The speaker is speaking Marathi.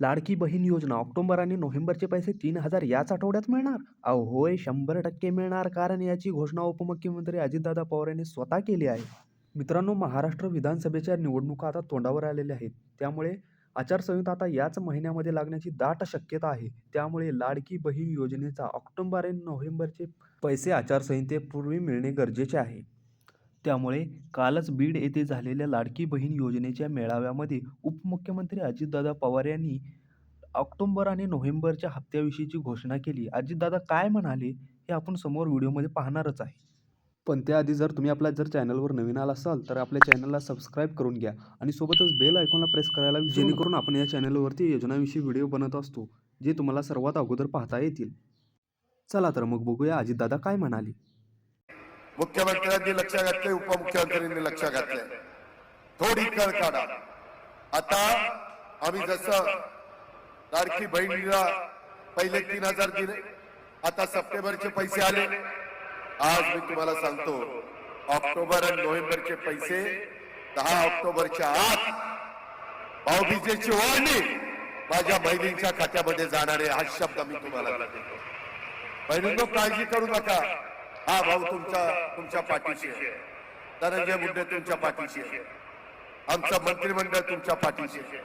लाडकी बहीण योजना ऑक्टोबर आणि नोव्हेंबरचे पैसे तीन हजार याच आठवड्यात मिळणार? अहो होय शंभर टक्के मिळणार कारण याची घोषणा उपमुख्यमंत्री अजितदादा पवार यांनी स्वतः केली आहे. मित्रांनो महाराष्ट्र विधानसभेच्या निवडणुका आता तोंडावर आलेल्या आहेत. त्यामुळे आचारसंहिता आता याच महिन्यामध्ये लागण्याची दाट शक्यता आहे. त्यामुळे लाडकी बहीण योजनेचा ऑक्टोबर आणि नोव्हेंबरचे पैसे आचारसंहितेपूर्वी मिळणे गरजेचे आहे. त्यामुळे कालच बीड येथे झालेल्या लाडकी बहीण योजनेच्या मेळाव्यामध्ये उप उपमुख्यमंत्री अजितदादा पवार यांनी ऑक्टोबर आणि नोव्हेंबरच्या हप्त्याविषयीची घोषणा केली. अजितदादा काय म्हणाले हे आपण समोर व्हिडिओमध्ये पाहणारच आहे. पण त्याआधी जर तुम्ही आपल्या जर चॅनलवर नवीन आला असाल तर आपल्या चॅनलला सबस्क्राईब करून घ्या आणि सोबतच बेल आयकॉनला प्रेस करायला विसरू नका. जेणेकरून आपण या चॅनलवरती योजनाविषयी व्हिडिओ बनत असतो जे तुम्हाला सर्वात अगोदर पाहता येतील. चला तर मग बघूया अजितदादा काय म्हणाले. मुख्यमंत्र्यांनी लक्ष घातले उपमुख्यमंत्र्यांनी लक्ष घातले थोडी कळ काढा. आता आम्ही जसं लाडकी बहिणीला पहिले तीन हजार दिले आता सप्टेंबरचे पैसे आले. आज मी तुम्हाला सांगतो ऑक्टोबर आणि नोव्हेंबरचे पैसे दहा ऑक्टोबरच्या आत भाऊबीजेची ओढणी माझ्या बहिणींच्या खात्यामध्ये जाणार आहे हा शब्द मी तुम्हाला देतो. बहिणींनो काळजी करू नका. हा भाऊ तुमच्या तुमच्या पाठीशी आहे. धनंजय मुंडे तुमच्या पाठीशी आहे. आमचं मंत्रिमंडळ तुमच्या पाठीशी आहे.